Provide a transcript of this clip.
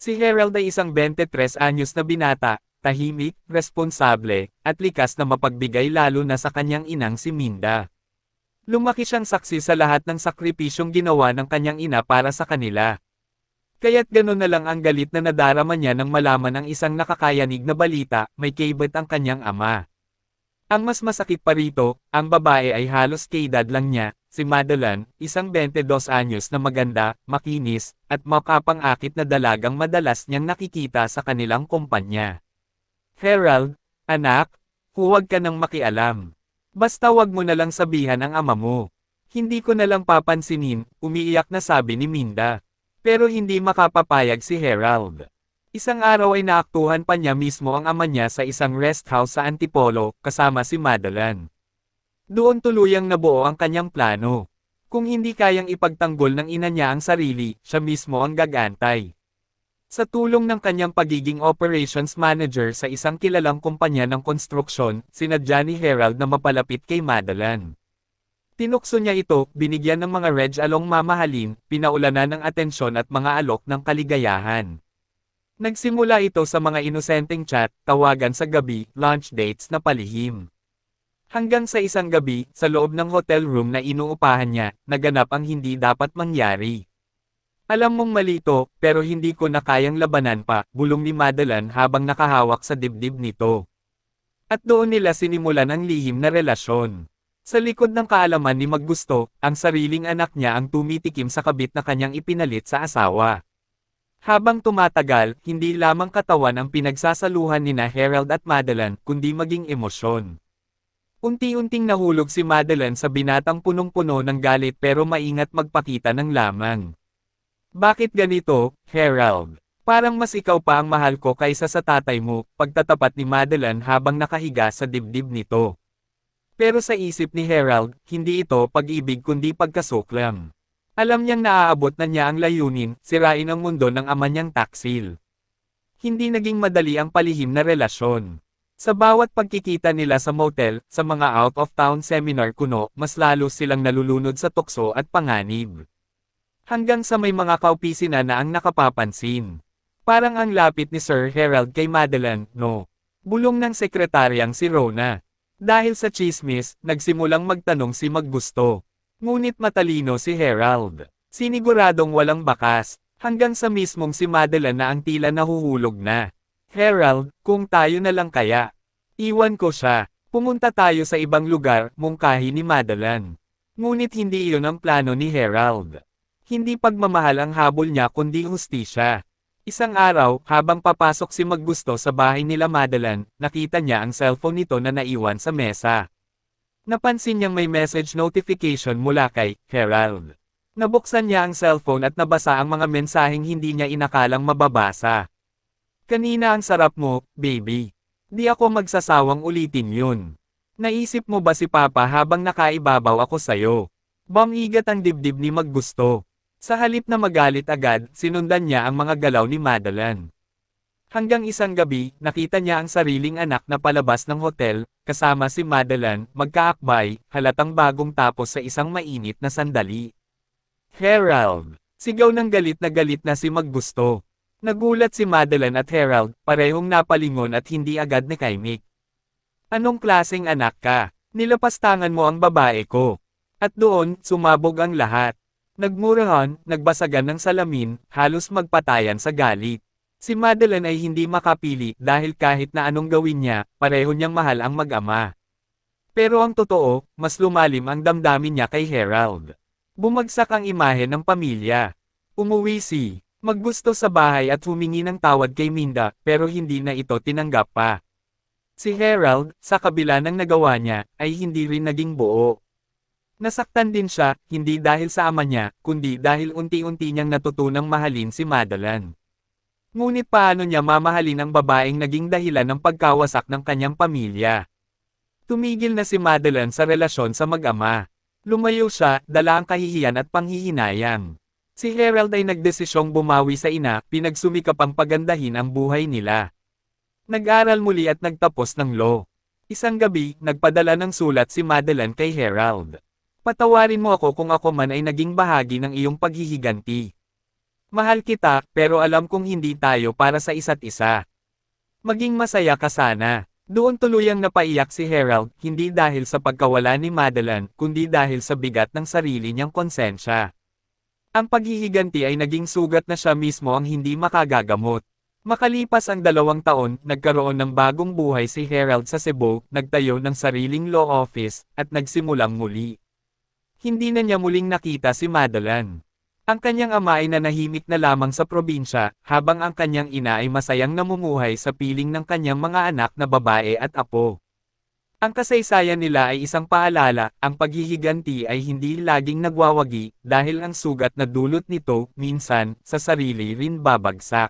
Si Herald ay isang 23 anyos na binata, tahimik, responsable, at likas na mapagbigay lalo na sa kanyang inang si Minda. Lumaki siyang saksi sa lahat ng sakripisyong ginawa ng kanyang ina para sa kanila. Kaya't gano'n na lang ang galit na nadarama niya nang malaman ang isang nakakayanig na balita, may kaybat ang kanyang ama. Ang mas masakit pa rito, ang babae ay halos kaedad lang niya, si Madeline, isang 22 anyos na maganda, makinis, at makapang-akit na dalagang madalas niyang nakikita sa kanilang kumpanya. Herald, anak, huwag ka nang makialam. Basta wag mo na lang sabihan ang ama mo. Hindi ko na lang papansinin, umiiyak na sabi ni Minda. Pero hindi makapapayag si Herald. Isang araw ay naaktuhan pa niya mismo ang ama niya sa isang rest house sa Antipolo, kasama si Madeline. Doon tuluyang nabuo ang kanyang plano. Kung hindi kayang ipagtanggol ng ina niya ang sarili, siya mismo ang gagantay. Sa tulong ng kanyang pagiging operations manager sa isang kilalang kumpanya ng konstruksyon, sinadya ni Herald na mapalapit kay Madeline. Tinukso niya ito, binigyan ng mga reg along mamahalin, pinaulanan ng atensyon at mga alok ng kaligayahan. Nagsimula ito sa mga inosenteng chat, tawagan sa gabi, lunch dates na palihim. Hanggang sa isang gabi, sa loob ng hotel room na inuupahan niya, naganap ang hindi dapat mangyari. Alam mong mali ito, pero hindi ko na kayang labanan pa, bulong ni Madeline habang nakahawak sa dibdib nito. At doon nila sinimulan ang lihim na relasyon. Sa likod ng kaalaman ni Maggusto, ang sariling anak niya ang tumitikim sa kabit na kanyang ipinalit sa asawa. Habang tumatagal, hindi lamang katawan ang pinagsasaluhan ni na Harold at Madeline, kundi maging emosyon. Unti-unting nahulog si Madeline sa binatang punong-puno ng galit pero maingat magpakita ng lamang. Bakit ganito, Harold? Parang mas ikaw pa ang mahal ko kaysa sa tatay mo, pagtatapat ni Madeline habang nakahiga sa dibdib nito. Pero sa isip ni Harold, hindi ito pag-ibig kundi pagkasuklam. Alam niyang naaabot na niya ang layunin, sirain ang mundo ng ama niyang taksil. Hindi naging madali ang palihim na relasyon. Sa bawat pagkikita nila sa motel, sa mga out-of-town seminar kuno, mas lalo silang nalulunod sa tukso at panganib. Hanggang sa may mga kaupisina na ang nakapapansin. Parang ang lapit ni Sir Herald kay Madeline, no? Bulong ng sekretaryang si Rona. Dahil sa chismis, nagsimulang magtanong si Maggusto. Ngunit matalino si Herald. Siniguradong walang bakas, hanggang sa mismong si Madeline na ang tila nahuhulog na. Herald, kung tayo na lang kaya. Iwan ko siya. Pumunta tayo sa ibang lugar, mungkahi ni Madeline. Ngunit hindi iyon ang plano ni Herald. Hindi pagmamahal ang habol niya kundi hustisya. Isang araw, habang papasok si Maggusto sa bahay nila Madeline, nakita niya ang cellphone nito na naiwan sa mesa. Napansin niyang may message notification mula kay Herald. Nabuksan niya ang cellphone at nabasa ang mga mensaheng hindi niya inakalang mababasa. Kanina ang sarap mo, baby. Di ako magsasawang ulitin yun. Naisip mo ba si Papa habang nakaibabaw ako sayo? Bamigat ang dibdib ni Maggusto. Sa halip na magalit agad, sinundan niya ang mga galaw ni Madeline. Hanggang isang gabi, nakita niya ang sariling anak na palabas ng hotel, kasama si Madeline, magkaakbay, halatang bagong tapos sa isang mainit na sandali. Herald! Sigaw ng galit na galit na si Maggusto. Nagulat si Madeline at Herald, parehong napalingon at hindi agad nakaimik. Anong klaseng anak ka? Nilapastangan mo ang babae ko. At doon, sumabog ang lahat. Nagmurahan, nagbasagan ng salamin, halos magpatayan sa galit. Si Madeline ay hindi makapili dahil kahit na anong gawin niya, pareho niyang mahal ang mag-ama. Pero ang totoo, mas lumalim ang damdamin niya kay Herald. Bumagsak ang imahe ng pamilya. Umuwi si Maggusto sa bahay at humingi ng tawad kay Minda, pero hindi na ito tinanggap pa. Si Herald, sa kabila ng nagawa niya, ay hindi rin naging buo. Nasaktan din siya, hindi dahil sa ama niya, kundi dahil unti-unti niyang natutunang mahalin si Madeline. Ngunit paano niya mamahalin ang babaeng naging dahilan ng pagkawasak ng kanyang pamilya? Tumigil na si Madeline sa relasyon sa mag-ama. Lumayo siya, dala ang kahihiyan at panghihinayang. Si Herald ay nagdesisyong bumawi sa ina, pinagsumikap ang pagandahin ang buhay nila. Nag-aral muli at nagtapos ng law. Isang gabi, nagpadala ng sulat si Madeline kay Herald. Patawarin mo ako kung ako man ay naging bahagi ng iyong paghihiganti. Mahal kita, pero alam kong hindi tayo para sa isa't isa. Maging masaya ka sana. Doon tuluyang napaiyak si Harold, hindi dahil sa pagkawala ni Madeline, kundi dahil sa bigat ng sarili niyang konsensya. Ang paghihiganti ay naging sugat na siya mismo ang hindi makagagamot. Makalipas ang dalawang taon, nagkaroon ng bagong buhay si Harold sa Cebu, nagtayo ng sariling law office, at nagsimulang muli. Hindi na niya muling nakita si Madeline. Ang kanyang ama ay nanahimik na lamang sa probinsya, habang ang kanyang ina ay masayang namumuhay sa piling ng kanyang mga anak na babae at apo. Ang kasaysayan nila ay isang paalala, ang paghihiganti ay hindi laging nagwawagi, dahil ang sugat na dulot nito, minsan, sa sarili rin babagsak.